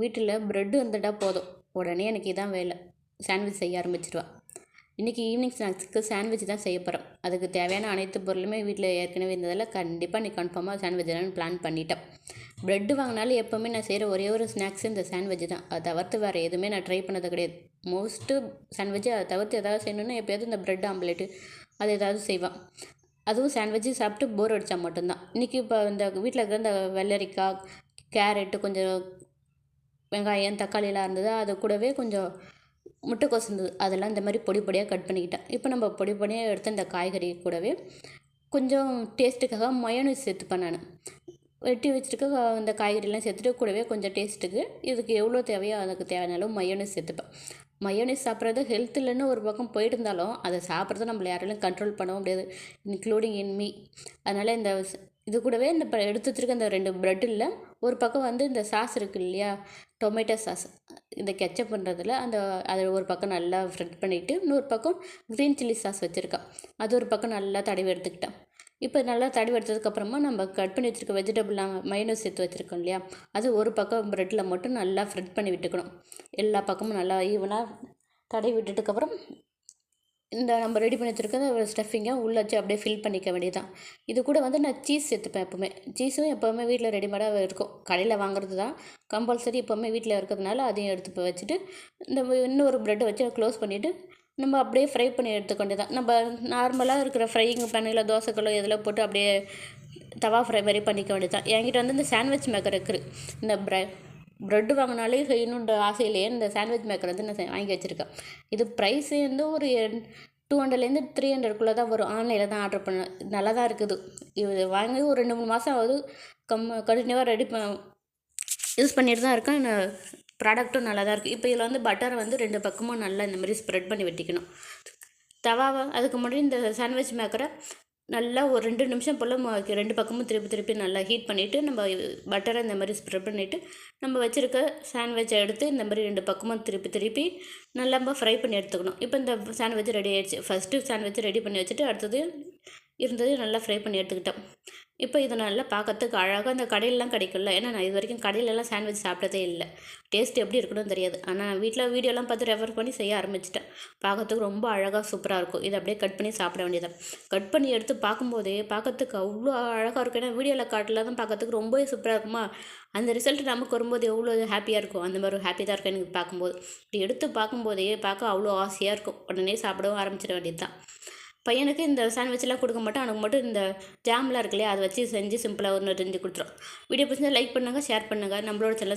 வீட்டில் ப்ரெட்டு வந்துட்டா போதும். உடனே எனக்கு இதான் வேலை. சாண்ட்விச் செய்ய ஆரம்பிச்சிடுவா இன்றைக்கி ஈவினிங் ஸ்நாக்ஸுக்கு சாண்ட்விச் தான் செய்ய போகிறோம் அதுக்கு தேவையான அனைத்து பொருளுமே வீட்டில் ஏற்கனவே இருந்ததால் கண்டிப்பாக நீ கன்ஃபார்மாக சாண்ட்விச் தான் பிளான் பண்ணிட்டேன் ப்ரெட்டு வாங்கினாலும் எப்போவுமே நான் செய்கிற ஒரே ஒரு ஸ்நாக்ஸ் இந்த சாண்ட்விச் தான். அதை தவிர்த்து வேறு எதுவுமே நான் ட்ரை பண்ணது கிடையாது. மோஸ்ட்டு சாண்ட்விட்சு அதை தவிர்த்து ஏதாவது செய்யணுன்னா எப்போயாவது இந்த ப்ரெட் ஆம்லேட்டு அது ஏதாவது செய்வான். அதுவும் சாண்ட்விட்சு சாப்பிட்டு போர் அடித்தா மட்டும்தான். இன்றைக்கி இப்போ இந்த வீட்டில் இருக்கிற இந்த வெள்ளரிக்காய் கேரட்டு கொஞ்சம் வெங்காயம் தக்காளியெலாம் இருந்தது. அது கூடவே கொஞ்சம் முட்டைக்கோஸ் இருந்தது. அதெல்லாம் இந்த மாதிரி பொடி பொடியாக கட் பண்ணிக்கிட்டேன். இப்போ நம்ம பொடி பொடியாக எடுத்த இந்த காய்கறி கூடவே கொஞ்சம் டேஸ்ட்டுக்காக மயோனைஸ் சேர்த்துப்பேன் நான். வெட்டி வச்சுட்டு இந்த காய்கறிலாம் சேர்த்துட்டு கூடவே கொஞ்சம் டேஸ்ட்டுக்கு இதுக்கு எவ்வளோ தேவையோ அதுக்கு தேவையான மயோனிஸ் மயோனைஸ் சேர்த்துப்பேன். மயோனைஸ் சாப்பிட்றது ஹெல்த் இல்லைன்னு ஒரு பக்கம் போயிட்டு இருந்தாலும் அதை சாப்பிட்றத நம்மள யாராலும் கண்ட்ரோல் பண்ணவும் முடியாது. இன்க்ளூடிங் இன் மீ அதனால் இந்த இது கூடவே இந்த இப்போ எடுத்து வச்சுருக்க இந்த ரெண்டு ப்ரெட்டில் ஒரு பக்கம் வந்து இந்த சாஸ் இருக்குது இல்லையா? டொமேட்டோ சாஸ் இந்த கெச்சப் பண்ணுறதுல அந்த அதை ஒரு பக்கம் நல்லா ஃப்ரெட் பண்ணிவிட்டு இன்னொரு பக்கம் க்ரீன் சில்லி சாஸ் வச்சுருக்கேன். அது ஒரு பக்கம் நல்லா தடவி எடுத்துக்கிட்டேன். இப்போ நல்லா தடவி எடுத்ததுக்கப்புறமா நம்ம கட் பண்ணி வச்சுருக்க வெஜிடபிள்லாம் மைனஸ் சேர்த்து வச்சுருக்கோம் இல்லையா? அது ஒரு பக்கம் ப்ரெட்டில் மட்டும் நல்லா ஃப்ரெட் பண்ணி விட்டுக்கணும். எல்லா பக்கமும் நல்லா ஈவனாக தடவி விட்டுட்டுக்கப்புறம் இந்த நம்ம ரெடி பண்ணி வச்சுருக்க ஸ்டஃபிங்கை உள்ளே வச்சு அப்படியே ஃபில் பண்ணிக்க வேண்டியதான் இது கூட வந்து நான் சீஸ் சேர்த்துப்பேன் எப்போவுமே. சீஸும் எப்போவுமே வீட்டில் ரெடிமேடாக இருக்கும். கடையில் வாங்குறது தான் கம்பல்சரி எப்போவுமே வீட்டில் இருக்கிறதுனால அதையும் எடுத்து வச்சுட்டு இந்த இன்னொரு ப்ரெட்டை வச்சு க்ளோஸ் பண்ணிவிட்டு நம்ம அப்படியே ஃப்ரை பண்ணி எடுத்துக்கொண்டு தான் நம்ம நார்மலாக இருக்கிற ஃப்ரையிங் பேனில் தோசைக்கல்லோ இதில் போட்டு அப்படியே தவா ஃப்ரை மாதிரி பண்ணிக்க வேண்டியது தான் என்கிட்ட வந்து இந்த சாண்ட்விச் மேக்கர் இருக்குது இந்த ப்ரை ப்ரெட்டு வாங்கினாலே செய்யணுன்ற ஆசையிலேயே இந்த சாண்ட்விச் மேக்கர் வந்து நான் வாங்கி வச்சுருக்கேன். இது ப்ரைஸ் வந்து ஒரு டூ ஹண்ட்ரட்லேருந்து த்ரீ ஹண்ட்ரட்குள்ளே தான் வரும். ஆன்லைனில் தான் ஆர்டர் பண்ணேன் நல்லா தான் இருக்குது. இது வாங்கி ஒரு ரெண்டு மூணு மாதம் ஆகுது. கம் கண்டினியூவாக ரெடி ப யூஸ் பண்ணிட்டு தான் இருக்கேன். ப்ராடக்ட்டும் நல்லா தான் இருக்குது இப்போ இதில் வந்து பட்டரை வந்து ரெண்டு பக்கமும் நல்லா இந்த மாதிரி ஸ்ப்ரெட் பண்ணி வெட்டிக்கணும். தவாவை அதுக்கு முன்னாடி இந்த சாண்ட்விச் மேக்கரை நல்லா ஒரு ரெண்டு நிமிஷம் போல் ரெண்டு பக்கமும் திருப்பி திருப்பி நல்லா ஹீட் பண்ணிவிட்டு நம்ம பட்டரை இந்த மாதிரி ஸ்ப்ரெட் பண்ணிவிட்டு நம்ம வச்சுருக்க சாண்ட்விச்சை எடுத்து இந்த மாதிரி ரெண்டு பக்கமும் திருப்பி திருப்பி நல்லா ஃப்ரை பண்ணி எடுத்துக்கணும். இப்போ இந்த சாண்ட்விச் ரெடி ஆகிடுச்சு ஃபஸ்ட்டு சாண்ட்விச் ரெடி பண்ணி வச்சுட்டு அடுத்தது இருந்தது நல்லா ஃப்ரை பண்ணி எடுத்துக்கிட்டோம். இப்போ இது நல்லா பார்க்கறதுக்கு அழகாக அந்த கடையிலலாம் கிடைக்கல ஏன்னா நான் இது வரைக்கும் கடையிலலாம் சாண்ட்விச் சாப்பிட்டதே இல்லை. டேஸ்ட் எப்படி இருக்கணும்னு தெரியாது. ஆனால் வீட்டில் வீடியோலாம் பார்த்து ரெஃபர் பண்ணி செய்ய ஆரம்பிச்சிட்டேன். பார்க்கறதுக்கு ரொம்ப அழகாக சூப்பராக இருக்கும். இதை அப்படியே கட் பண்ணி சாப்பிட வேண்டியதான் கட் பண்ணி எடுத்து பார்க்கும்போதே பார்க்கறதுக்கு அவ்வளோ அழகாக இருக்கும். ஏன்னா வீடியோவில் காட்டில் தான் பார்க்கறதுக்கு ரொம்பவே சூப்பராக இருக்குமா? அந்த ரிசல்ட் நமக்கு வரும்போது எவ்வளோ ஹாப்பியாக இருக்கும்? அந்த மாதிரி ஹாப்பி தான் இருக்கும் எனக்கு பார்க்கும்போது. இப்படி எடுத்து பார்க்கும்போதே பார்க்க அவ்வளோ ஆசையாக இருக்கும். உடனே சாப்பிடவும் ஆரம்பிச்சிட வேண்டியது தான் பையனுக்கு இந்த சாண்ட்விச்லாம் கொடுக்க மாட்டோம். அவனுக்கு மட்டும் இந்த ஜாம்லாம் இருக்கு இல்லையா அதை வச்சு செஞ்சு சிம்பிளாக ஒன்று செஞ்சு கொடுத்துரும். வீடியோ பிடிச்சா லைக் பண்ணுங்கள் ஷேர் பண்ணுங்கள் நம்மளோட சேனல்